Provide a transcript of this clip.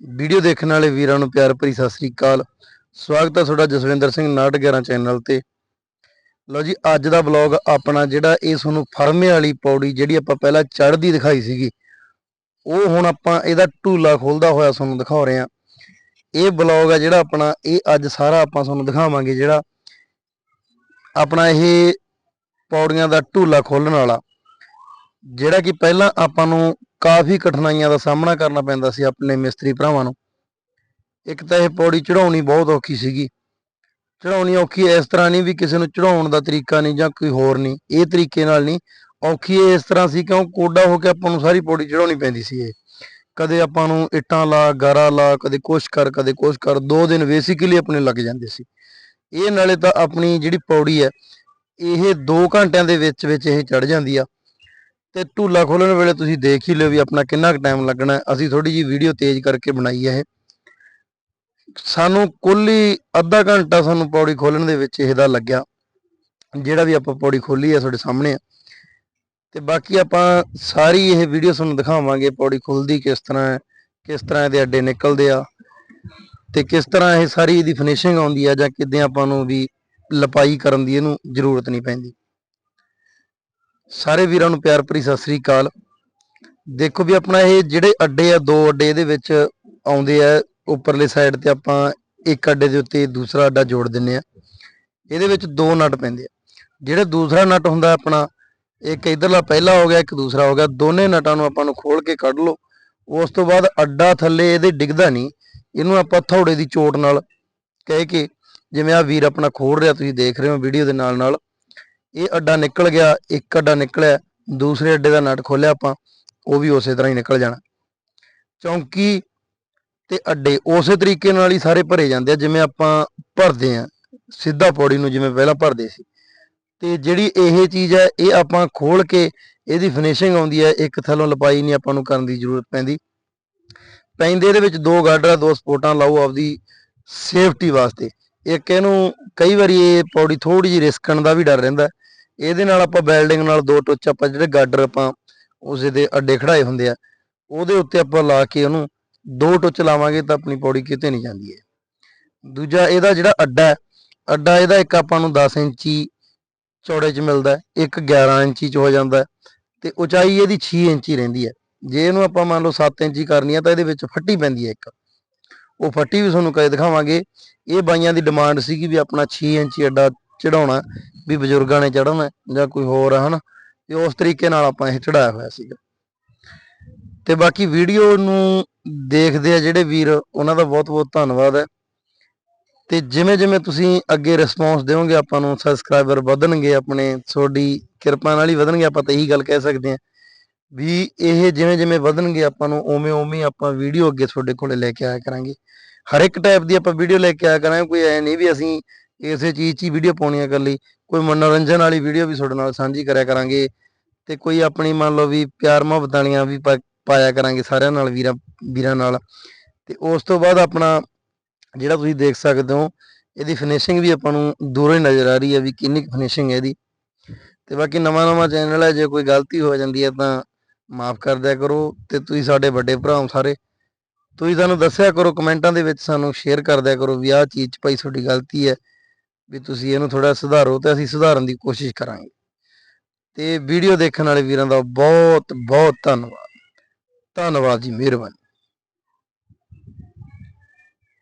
Video ਦੇਖਣ ਵਾਲੇ ਵੀਰਾਂ ਨੂੰ ਪਿਆਰ ਭਰੀ ਸਤਿ ਸ੍ਰੀ ਅਕਾਲ। ਸਵਾਗਤ ਹੈ ਤੁਹਾਡਾ ਜਸਵਿੰਦਰ ਸਿੰਘ 911 ਚੈਨਲ ਤੇ। ਲਓ ਜੀ, ਅੱਜ ਦਾ ਬਲੌਗ ਆਪਣਾ ਜਿਹੜਾ ਇਹ ਤੁਹਾਨੂੰ ਫਰਮੇ ਵਾਲੀ ਪੌੜੀ ਜਿਹੜੀ ਆਪਾਂ ਪਹਿਲਾਂ ਚੜ੍ਹਦੀ ਦਿਖਾਈ ਸੀਗੀ, ਉਹ ਹੁਣ ਆਪਾਂ ਇਹਦਾ ਢੂਲਾ ਖੋਲਦਾ ਹੋਇਆ ਤੁਹਾਨੂੰ ਦਿਖਾ ਰਹੇ ਹਾਂ। ਇਹ ਬਲੌਗ ਹੈ ਜਿਹੜਾ ਆਪਣਾ, ਇਹ ਅੱਜ ਸਾਰਾ ਆਪਾਂ ਤੁਹਾਨੂੰ ਦਿਖਾਵਾਂਗੇ ਜਿਹੜਾ ਆਪਣਾ ਇਹ ਪੌੜੀਆਂ ਦਾ ਢੂਲਾ ਖੋਲਣ ਵਾਲਾ। ਜਿਹੜਾ ਕਿ ਪਹਿਲਾਂ ਆਪਾਂ ਨੂੰ ਕਾਫੀ ਕਠਿਨਾਈਆਂ ਦਾ ਸਾਹਮਣਾ ਕਰਨਾ ਪੈਂਦਾ ਸੀ ਆਪਣੇ ਮਿਸਤਰੀ ਭਰਾਵਾਂ ਨੂੰ। ਇੱਕ ਤਾਂ ਇਹ ਪੌੜੀ ਚੜਾਉਣੀ ਬਹੁਤ ਔਖੀ ਸੀਗੀ। ਚੜਾਉਣੀ ਔਖੀ ਇਸ ਤਰ੍ਹਾਂ ਨਹੀਂ ਵੀ ਕਿਸੇ ਨੂੰ ਚੜਾਉਣ ਦਾ ਤਰੀਕਾ ਨਹੀਂ ਜਾਂ ਕੋਈ ਹੋਰ ਨਹੀਂ, ਇਹ ਤਰੀਕੇ ਨਾਲ ਨਹੀਂ। ਔਖੀ ਇਹ ਇਸ ਤਰ੍ਹਾਂ ਸੀ ਕਿਉਂ? ਕੋਡਾ ਹੋ ਕੇ ਆਪਾਂ ਨੂੰ ਸਾਰੀ ਪੌੜੀ ਚੜਾਉਣੀ ਪੈਂਦੀ ਸੀ ਇਹ। ਕਦੇ ਆਪਾਂ ਨੂੰ ਇੱਟਾਂ ਲਾ, ਗਾਰਾ ਲਾ, ਕਦੇ ਕੁਛ ਕਰ, ਕਦੇ ਕੁਛ ਕਰ, ਦੋ ਦਿਨ ਬੇਸਿਕਲੀ ਆਪਣੇ ਲੱਗ ਜਾਂਦੇ ਸੀ। ਇਹ ਨਾਲੇ ਤਾਂ ਆਪਣੀ ਜਿਹੜੀ ਪੌੜੀ ਹੈ, ਇਹ 2 ਘੰਟਿਆਂ ਦੇ ਵਿੱਚ ਵਿੱਚ ਇਹ ਚੜ ਜਾਂਦੀ ਆ। ਤੇ ਢੂਲਾ ਖੋਲਣ ਵੇਲੇ ਤੁਸੀਂ ਦੇਖ ਹੀ ਲਿਓ ਵੀ ਆਪਣਾ ਕਿੰਨਾ ਕੁ ਟਾਈਮ ਲੱਗਣਾ ਅਸੀਂ ਥੋੜੀ ਜੀ ਵੀਡੀਓ ਤੇਜ਼ ਕਰਕੇ ਬਣਾਈ ਹੈ ਇਹ। ਸਾਨੂੰ ਕੁੱਲ ਹੀ ਅੱਧਾ ਘੰਟਾ ਸਾਨੂੰ ਪੌੜੀ ਖੋਲਣ ਦੇ ਵਿੱਚ ਇਹਦਾ ਲੱਗਿਆ। ਜਿਹੜਾ ਵੀ ਆਪਾਂ ਪੌੜੀ ਖੋਲੀ ਹੈ ਤੁਹਾਡੇ ਸਾਹਮਣੇ ਆ। ਤੇ ਬਾਕੀ ਆਪਾਂ ਸਾਰੀ ਇਹ ਵੀਡੀਓ ਤੁਹਾਨੂੰ ਦਿਖਾਵਾਂਗੇ ਪੌੜੀ ਖੁੱਲਦੀ ਕਿਸ ਤਰ੍ਹਾਂ ਹੈ, ਕਿਸ ਤਰ੍ਹਾਂ ਇਹਦੇ ਅੱਡੇ ਨਿਕਲਦੇ ਆ। ਤੇ ਕਿਸ ਤਰ੍ਹਾਂ ਇਹ ਸਾਰੀ ਇਹਦੀ ਫਿਨਿਸ਼ਿੰਗ ਆਉਂਦੀ ਆ ਜਾਂ ਕਿੱਦਾਂ ਆਪਾਂ ਨੂੰ ਵੀ ਲਪਾਈ ਕਰਨ ਦੀ ਇਹਨੂੰ ਜ਼ਰੂਰਤ ਨਹੀਂ ਪੈਂਦੀ। ਸਾਰੇ ਵੀਰਾਂ ਨੂੰ ਪਿਆਰ ਭਰੀ ਸਤਿ ਸ੍ਰੀ ਅਕਾਲ। ਦੇਖੋ ਵੀ ਆਪਣਾ ਇਹ ਜਿਹੜੇ ਅੱਡੇ ਆ, ਦੋ ਅੱਡੇ ਇਹਦੇ ਵਿੱਚ ਆਉਂਦੇ ਆ, ਉੱਪਰਲੇ ਸਾਈਡ ਤੇ ਆਪਾਂ ਇੱਕ ਅੱਡੇ ਦੇ ਉੱਤੇ ਦੂਸਰਾ ਅੱਡਾ ਜੋੜ ਦਿੰਨੇ ਆ। ਇਹਦੇ ਵਿੱਚ ਦੋ ਨਟ ਪੈਂਦੇ ਆ। ਜਿਹੜਾ ਦੂਸਰਾ ਨਟ ਹੁੰਦਾ ਆਪਣਾ, ਇੱਕ ਇਧਰਲਾ ਪਹਿਲਾ ਹੋ ਗਿਆ, ਇੱਕ ਦੂਸਰਾ ਹੋ ਗਿਆ, ਦੋਨੇ ਨਟਾਂ ਨੂੰ ਆਪਾਂ ਨੂੰ ਖੋਲ ਕੇ ਕੱਢ ਲਓ। ਉਸ ਤੋਂ ਬਾਅਦ ਅੱਡਾ ਥੱਲੇ ਇਹਦੇ ਡਿੱਗਦਾ ਨਹੀਂ। ਇਹਨੂੰ ਆਪਾਂ ਥੌੜੇ ਦੀ ਚੋਟ ਨਾਲ ਕਹਿ ਕੇ, ਜਿਵੇਂ ਆ ਵੀਰ ਆਪਣਾ ਖੋਲ ਰਿਹਾ, ਤੁਸੀਂ ਦੇਖ ਰਹੇ ਹੋ ਵੀਡੀਓ ਦੇ ਨਾਲ ਨਾਲ ਇਹ ਅੱਡਾ ਨਿਕਲ ਗਿਆ, ਇੱਕ ਅੱਡਾ ਨਿਕਲਿਆ, ਦੂਸਰੇ ਅੱਡੇ ਦਾ ਨਟ ਖੋਲਿਆ ਆਪਾਂ, ਉਹ ਵੀ ਉਸੇ ਤਰ੍ਹਾਂ ਹੀ ਨਿਕਲ ਜਾਣਾ। ਚੌਂਕੀ ਤੇ ਅੱਡੇ ਉਸੇ ਤਰੀਕੇ ਨਾਲ ਹੀ ਸਾਰੇ ਭਰੇ ਜਾਂਦੇ ਆ, ਜਿਵੇਂ ਆਪਾਂ ਭਰਦੇ ਆ, ਸਿੱਧਾ ਪੌੜੀ ਨੂੰ ਜਿਵੇਂ ਪਹਿਲਾਂ ਭਰਦੇ ਸੀ। ਤੇ ਜਿਹੜੀ ਇਹ ਚੀਜ਼ ਹੈ, ਇਹ ਆਪਾਂ ਖੋਲ ਕੇ ਇਹਦੀ ਫਿਨਿਸ਼ਿੰਗ ਆਉਂਦੀ ਹੈ, ਇੱਕ ਥੱਲੋਂ ਲਪਾਈ ਨਹੀਂ ਆਪਾਂ ਨੂੰ ਕਰਨ ਦੀ ਜ਼ਰੂਰਤ ਪੈਂਦੀ। ਪੈਂਦੇ ਇਹਦੇ ਵਿੱਚ ਦੋ ਗਾਡਰਾਂ ਦੋ ਸਪੋਰਟਾਂ ਲਾਓ ਆਪਦੀ ਸੇਫਟੀ ਵਾਸਤੇ। ਇੱਕ ਇਹਨੂੰ ਕਈ ਵਾਰੀ ਇਹ ਪੌੜੀ ਥੋੜੀ ਜਿਹੀ ਰਿਸਕਣ ਦਾ ਵੀ ਡਰ ਰਹਿੰਦਾ। ਇਹਦੇ ਨਾਲ ਆਪਾਂ ਵੈਲਡਿੰਗ ਨਾਲ ਦੋ ਟੁੱਚ ਆਪਾਂ ਜਿਹੜੇ ਗਾਡਰ ਆਪਾਂ ਉਸੇ ਦੇ ਅੱਡੇ ਖੜਾਏ ਹੁੰਦੇ ਆ, ਉਹਦੇ ਉੱਤੇ ਆਪਾਂ ਲਾ ਕੇ ਉਹਨੂੰ ਦੋ ਟੁੱਚ ਲਾਵਾਂਗੇ ਤਾਂ ਆਪਣੀ ਪੌੜੀ ਕਿਤੇ ਨਹੀਂ ਜਾਂਦੀ ਹੈ ਦੂਜਾ ਇਹਦਾ ਜਿਹੜਾ ਅੱਡਾ ਅੱਡਾ ਇਹਦਾ ਇੱਕ ਆਪਾਂ ਨੂੰ 10 ਇੰਚੀ ਚੌੜੇ ਚ ਮਿਲਦਾ ਇੱਕ 11 ਇੰਚੀ ਚ ਹੋ ਜਾਂਦਾ ਤੇ ਉਚਾਈ ਇਹਦੀ 6 ਇੰਚੀ ਰਹਿੰਦੀ ਹੈ। ਜੇ ਇਹਨੂੰ ਆਪਾਂ ਮੰਨ ਲਓ 7 ਇੰਚੀ ਕਰਨੀ ਆ ਤਾਂ ਇਹਦੇ ਵਿੱਚ ਫੱਟੀ ਪੈਂਦੀ ਹੈ ਇੱਕ। ਉਹ ਫੱਟੀ ਵੀ ਤੁਹਾਨੂੰ ਕਦੇ ਦਿਖਾਵਾਂਗੇ, ਇਹ ਬਾਈਆਂ ਦੀ ਡਿਮਾਂਡ ਸੀਗੀ ਵੀ ਆਪਣਾ 6 ਇੰਚੀ ਅੱਡਾ ਚੜਾਉਣਾ ਵੀ ਬਜ਼ੁਰਗਾਂ ਨੇ ਚੜਨ ਜਾਂ ਕੋਈ ਹੋਰ ਆ, ਹਨਾ, ਤੇ ਉਸ ਤਰੀਕੇ ਨਾਲ ਆਪਾਂ ਇਹ ਚੜਾਇਆ ਹੋਇਆ ਸੀਗਾ। ਤੇ ਬਾਕੀ ਵੀਡੀਓ ਨੂੰ ਦੇਖਦੇ ਆ ਜਿਹੜੇ ਵੀਰ, ਉਹਨਾਂ ਦਾ ਬਹੁਤ ਬਹੁਤ ਧੰਨਵਾਦ ਹੈ। ਤੇ ਜਿਵੇਂ ਜਿਵੇਂ ਤੁਸੀਂ ਅੱਗੇ ਰਿਸਪੌਂਸ ਦਿਓਗੇ, ਆਪਾਂ ਨੂੰ ਸਬਸਕ੍ਰਾਈਬਰ ਵਧਣਗੇ, ਆਪਣੇ, ਤੁਹਾਡੀ ਕਿਰਪਾ ਨਾਲ ਹੀ ਵਧਣਗੇ, ਆਪਾਂ ਤਾਂ ਇਹੀ ਗੱਲ ਕਹਿ ਸਕਦੇ ਹਾਂ ਵੀ ਇਹ ਜਿਵੇਂ ਜਿਵੇਂ ਵਧਣਗੇ, ਆਪਾਂ ਨੂੰ ਉਵੇਂ ਉਵੇਂ ਆਪਾਂ ਵੀਡੀਓ ਅੱਗੇ ਤੁਹਾਡੇ ਕੋਲੇ ਲੈ ਕੇ ਆਇਆ ਕਰਾਂਗੇ। ਹਰ ਇੱਕ ਟਾਈਪ ਦੀ ਆਪਾਂ ਵੀਡੀਓ ਲੈ ਕੇ ਆਇਆ ਕਰਾਂਗੇ, ਕੋਈ ਐ ਨਹੀਂ ਵੀ ਅਸੀਂ ਇਸੇ ਚੀਜ਼ 'ਚ ਹੀ ਵੀਡੀਓ ਪਾਉਣੀ ਆ ਇਕੱਲੀ। ਕੋਈ ਮਨੋਰੰਜਨ ਵਾਲੀ ਵੀਡੀਓ ਵੀ ਤੁਹਾਡੇ ਨਾਲ ਸਾਂਝੀ ਕਰਿਆ ਕਰਾਂਗੇ। ਤੇ ਕੋਈ ਆਪਣੀ ਮੰਨ ਲਓ ਵੀ ਪਿਆਰ ਮੁਹੱਬਤ ਵਾਲੀਆਂ ਵੀ ਪਾਇਆ ਕਰਾਂਗੇ ਸਾਰਿਆਂ ਨਾਲ, ਵੀਰਾਂ ਵੀਰਾਂ ਨਾਲ। ਤੇ ਉਸ ਤੋਂ ਬਾਅਦ ਆਪਣਾ ਜਿਹੜਾ ਤੁਸੀਂ ਦੇਖ ਸਕਦੇ ਹੋ, ਇਹਦੀ ਫਿਨਿਸ਼ਿੰਗ ਵੀ ਆਪਾਂ ਨੂੰ ਦੂਰੋਂ ਹੀ ਨਜ਼ਰ ਆ ਰਹੀ ਹੈ ਵੀ ਕਿੰਨੀ ਫਿਨਿਸ਼ਿੰਗ ਹੈ ਇਹਦੀ। ਤੇ ਬਾਕੀ ਨਵਾਂ ਨਵਾਂ ਚੈਨਲ ਹੈ, ਜੇ ਕੋਈ ਗਲਤੀ ਹੋ ਜਾਂਦੀ ਹੈ ਤਾਂ ਮਾਫ ਕਰ ਦਿਆ ਕਰੋ। ਤੇ ਤੁਸੀਂ ਸਾਡੇ ਵੱਡੇ ਭਰਾ ਹੋ ਸਾਰੇ, ਤੁਸੀਂ ਸਾਨੂੰ ਦੱਸਿਆ ਕਰੋ, ਕਮੈਂਟਾਂ ਦੇ ਵਿੱਚ ਸਾਨੂੰ ਸ਼ੇਅਰ ਕਰ ਦਿਆ ਕਰੋ ਵੀ ਆਹ ਚੀਜ਼ 'ਚ ਭਾਈ ਤੁਹਾਡੀ ਗਲਤੀ ਹੈ। ਵੀ ਤੁਸੀਂ ਇਹਨੂੰ ਥੋੜਾ ਸੁਧਾਰੋ ਤੇ ਅਸੀਂ ਸੁਧਾਰਨ ਦੀ ਕੋਸ਼ਿਸ਼ ਕਰਾਂਗੇ। ਤੇ ਵੀਡੀਓ ਦੇਖਣ ਵਾਲੇ ਵੀਰਾਂ ਦਾ ਬਹੁਤ ਬਹੁਤ ਧੰਨਵਾਦ। ਧੰਨਵਾਦ ਜੀ, ਮਿਹਰਬਾਨੀ।